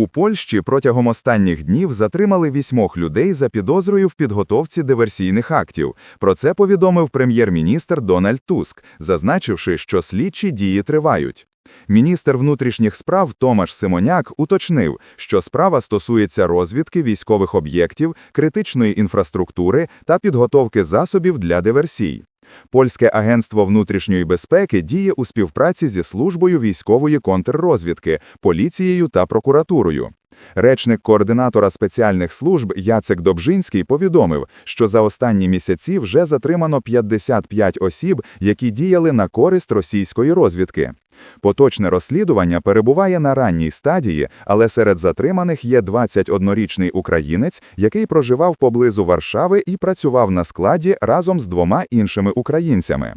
У Польщі протягом останніх днів затримали вісьмох людей за підозрою в підготовці диверсійних актів. Про це повідомив прем'єр-міністр Дональд Туск, зазначивши, що слідчі дії тривають. Міністр внутрішніх справ Томаш Симоняк уточнив, що справа стосується розвідки військових об'єктів, критичної інфраструктури та підготовки засобів для диверсій. Польське агентство внутрішньої безпеки діє у співпраці зі службою військової контррозвідки, поліцією та прокуратурою. Речник координатора спеціальних служб Яцек Добжинський повідомив, що за останні місяці вже затримано 55 осіб, які діяли на користь російської розвідки. Поточне розслідування перебуває на ранній стадії, але серед затриманих є 21-річний українець, який проживав поблизу Варшави і працював на складі разом з двома іншими українцями.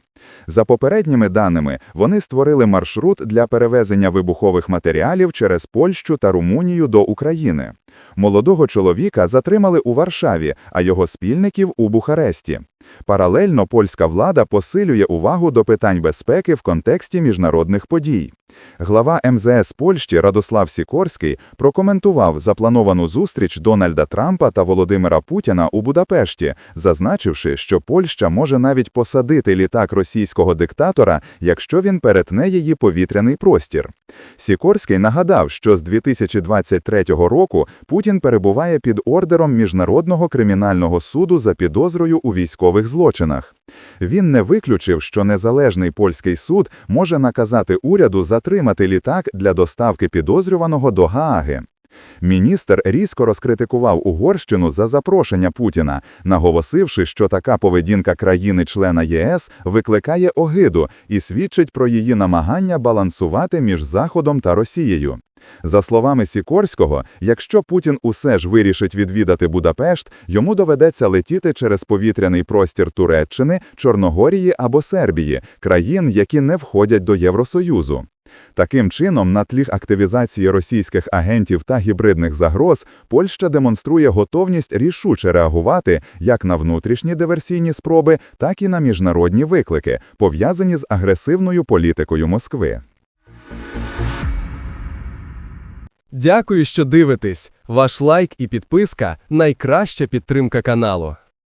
За попередніми даними, вони створили маршрут для перевезення вибухових матеріалів через Польщу та Румунію до України. Молодого чоловіка затримали у Варшаві, а його спільників у Бухаресті. Паралельно польська влада посилює увагу до питань безпеки в контексті міжнародних подій. Глава МЗС Польщі Радослав Сікорський прокоментував заплановану зустріч Дональда Трампа та Володимира Путіна у Будапешті, зазначивши, що Польща може навіть посадити літак російського диктатора, якщо він перетне її повітряний простір. Сікорський нагадав, що з 2023 року Путін перебуває під ордером Міжнародного кримінального суду за підозрою у військових злочинах. Він не виключив, що незалежний польський суд може наказати уряду затримати літак для доставки підозрюваного до Гааги. Міністр різко розкритикував Угорщину за запрошення Путіна, наголосивши, що така поведінка країни-члена ЄС викликає огиду і свідчить про її намагання балансувати між Заходом та Росією. За словами Сікорського, якщо Путін усе ж вирішить відвідати Будапешт, йому доведеться летіти через повітряний простір Туреччини, Чорногорії або Сербії, країн, які не входять до Євросоюзу. Таким чином, на тлі активізації російських агентів та гібридних загроз, Польща демонструє готовність рішуче реагувати як на внутрішні диверсійні спроби, так і на міжнародні виклики, пов'язані з агресивною політикою Москви. Дякую, що дивитесь. Ваш лайк і підписка найкраща підтримка каналу.